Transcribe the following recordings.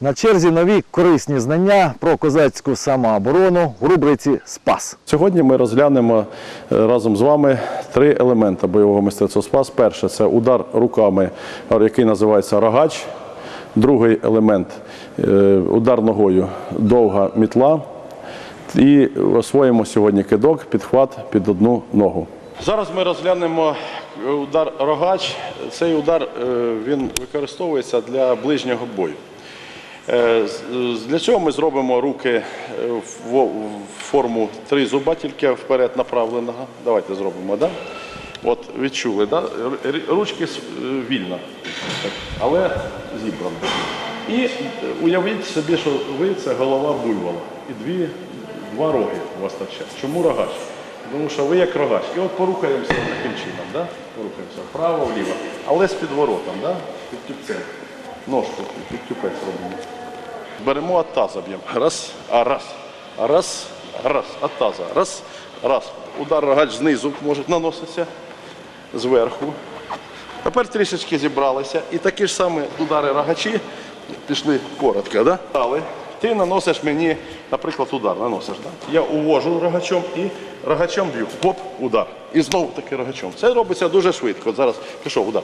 На черзі нові корисні знання про козацьку самооборону в рубриці Спас. Сьогодні ми розглянемо е, разом з вами три елементи бойового мистецтва спас. Перше це удар руками, який називається рогач. Другий елемент е, удар ногою довга мітла. І освоїмо сьогодні кидок, підхват під одну ногу. Зараз ми розглянемо е, удар рогач. Цей удар е, він використовується для ближнього бою. Е, Для цього ми зробимо руки е, в форму три зуба, тільки вперед направленого. Давайте зробимо, да? От відчули, да? Ручки е, вільно, але зібрано. І уявіть собі, що ви це голова буйвола. І дві, два роги у вас торчать. Чому рогач? Тому що ви як рогач. І от порухаємося таким чином, да? порухаємося вправо, вліво, але з підворотом, да? під тюбцем. Ножку під тюпець робимо. Беремо от б'ємо. Раз, а раз, а раз, раз, от таза. Раз, раз. Удар рогач знизу може наноситися, зверху. Тепер трішечки зібралися. І такі ж самі удари рогачі пішли коротко, да? Ти наносиш мені, наприклад, удар наносиш. Да? Я увожу рогачом і рогачом б'ю. Хоп, удар. І знову таки рогачом. Це робиться дуже швидко. Зараз пішов удар.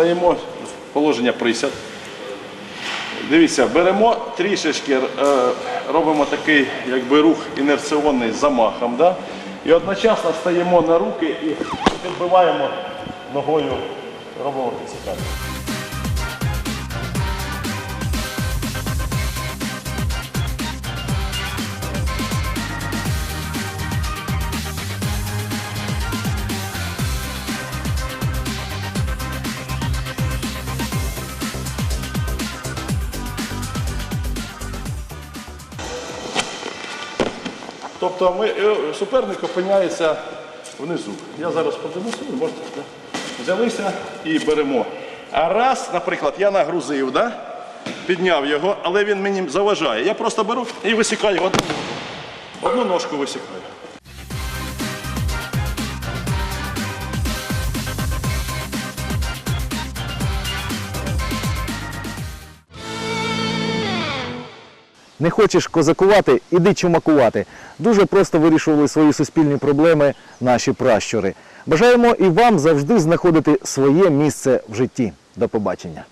Стаємо положення присяд. Дивіться, беремо трішечки, е, робимо такий якби рух інерціонний замахом. Да? І одночасно стаємо на руки і підбиваємо ногою, робимо підсікання. Тобто ми, е, суперник опиняється внизу. Я зараз продемонструю, можете. Да? Взялися і беремо. А раз, наприклад, я нагрузив, да? підняв його, але він мені заважає. Я просто беру і висікаю одну ногу. Одну ножку висікаю. Не хочеш козакувати, іди чумакувати. Дуже просто вирішували свої суспільні проблеми наші пращури. Бажаємо і вам завжди знаходити своє місце в житті. До побачення.